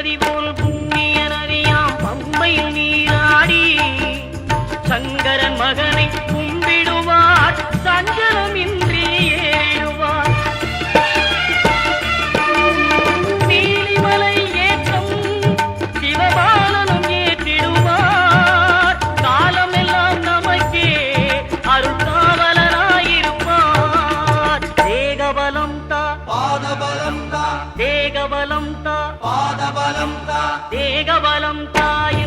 நதி போல் புண்ணிய நதியாம் பம்பையில் நீராடி சங்கரன் மகனை கும்பிடுவார் சஞ்சலமின்றி ஏறிடுவார். நீலிமலை ஏற்றம் சிவபாலனும் ஏற்றிடுவார். காலமெல்லாம் நமக்கே அருள்காவலராயிருப்பார் தேகபலம் தா பாதபலம் தா தேகபலம் தா பாதபலம் தா தேகபலம் தாய